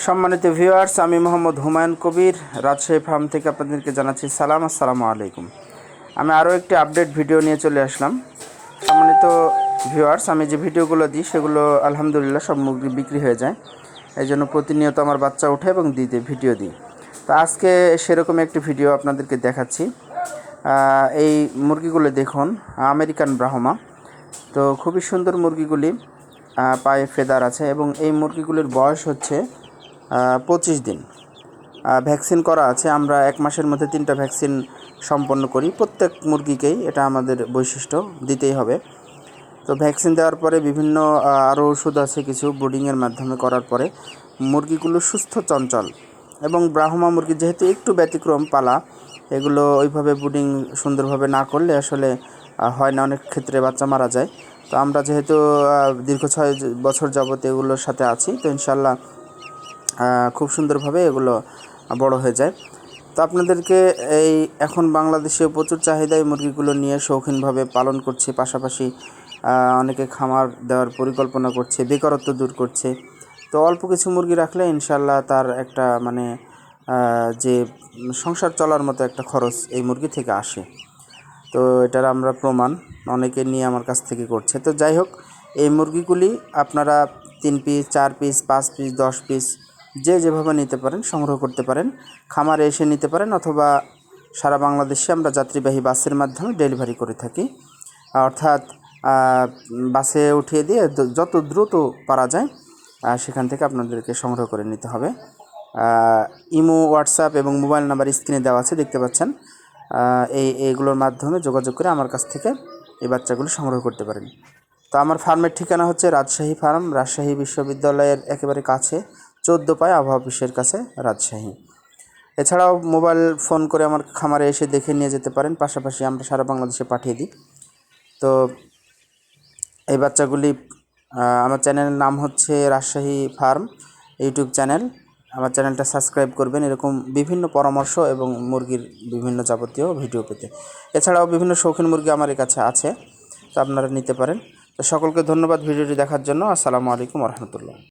সম্মানিত ভিউয়ার্স আমি মোহাম্মদ হুমায়ুন কবির, রাজশাহী ফার্ম থেকে আপনাদেরকে জানাচ্ছি সালাম, আসসালামু আলাইকুম। আমি আরও একটি আপডেট ভিডিও নিয়ে চলে আসলাম। সম্মানিত ভিউয়ার্স আমি যে ভিডিওগুলো দিই, সেগুলো আলহামদুলিল্লাহ সব মুরগি বিক্রি হয়ে যায়। এই জন্য প্রতিনিয়ত আমার বাচ্চা ওঠে এবং দিতে ভিডিও দিই। তো আজকে সেরকম একটি ভিডিও আপনাদেরকে দেখাচ্ছি। এই মুরগিগুলো দেখুন, আমেরিকান ব্রাহ্মা। তো খুবই সুন্দর মুরগিগুলি পায়ে ফেদার আছে এবং এই মুরগিগুলির বয়স হচ্ছে পঁচিশ দিন। ভ্যাকসিন করা আছে, আমরা এক মাসের মধ্যে তিনটা ভ্যাকসিন সম্পন্ন করি। প্রত্যেক মুরগিকেই এটা আমাদের বৈশিষ্ট্য, দিতেই হবে। তো ভ্যাকসিন দেওয়ার পরে বিভিন্ন আরও ওষুধ আছে কিছু ব্রুডিংয়ের মাধ্যমে করার পরে। মুরগিগুলো সুস্থ, চঞ্চল এবং ব্রাহ্মা মুরগি যেহেতু একটু ব্যতিক্রম পালা, এগুলো ওইভাবে ব্রুডিং সুন্দরভাবে না করলে আসলে হয় না, অনেক ক্ষেত্রে বাচ্চা মারা যায়। তো আমরা যেহেতু দীর্ঘ ছয় বছর যাবত এগুলোর সাথে আছি, তো ইনশাল্লাহ খুব সুন্দরভাবে এগুলো বড় হয়ে যায়। তো আপনাদেরকে এই এখন বাংলাদেশে প্রচুর চাহিদায় মুরগিগুলো নিয়ে শৌখিনভাবে পালন করছে, পাশাপাশি অনেকে খামার দেওয়ার পরিকল্পনা করছে, বেকারত্ব দূর করছে। তো অল্প কিছু মুরগি রাখলে ইনশাল্লাহ তার একটা মানে যে সংসার চলার মতো একটা খরচ এই মুরগি থেকে আসে। তো এটার আমরা প্রমাণ অনেকে নিয়ে আমার কাছ থেকে করছে। তো যাই হোক, এই মুরগিগুলি আপনারা তিন পিস চার পিস পাঁচ পিস দশ পিস যে যেভাবে নিতে পারেন, সংগ্রহ করতে পারেন, খামারে এসে নিতে পারেন অথবা সারা বাংলাদেশে আমরা যাত্রীবাহী বাসের মাধ্যমে ডেলিভারি করে থাকি। অর্থাৎ বাসে উঠিয়ে দিয়ে যত দ্রুত পারা যায় সেখান থেকে আপনাদেরকে সংগ্রহ করে নিতে হবে। ইমো, হোয়াটসঅ্যাপ এবং মোবাইল নাম্বার স্ক্রিনে দেওয়া আছে, দেখতে পাচ্ছেন। এই, এইগুলোর মাধ্যমে যোগাযোগ করে আমার কাছ থেকে এই বাচ্চাগুলো সংগ্রহ করতে পারেন। তো আমার ফার্মের ঠিকানা হচ্ছে রাজশাহী ফার্ম, রাজশাহী বিশ্ববিদ্যালয়ের একেবারে কাছে চোদ্দ পায় আবহাওয়া অফিসের কাছে রাজশাহী। এছাড়াও মোবাইল ফোন করে আমার খামারে এসে দেখে নিয়ে যেতে পারেন, পাশাপাশি আমরা সারা বাংলাদেশে পাঠিয়ে দিই। তো এই বাচ্চাগুলি আমার চ্যানেলের নাম হচ্ছে রাজশাহী ফার্ম, ইউটিউব চ্যানেল। আমার চ্যানেলটা সাবস্ক্রাইব করবেন এরকম বিভিন্ন পরামর্শ এবং মুরগির বিভিন্ন যাবতীয় ভিডিও পেতে। এছাড়াও বিভিন্ন শৌখিন মুরগি আমার কাছে আছে, তো আপনারা নিতে পারেন। তো সকলকে ধন্যবাদ ভিডিওটি দেখার জন্য। আসসালামু আলাইকুম রহমতুল্লাহ।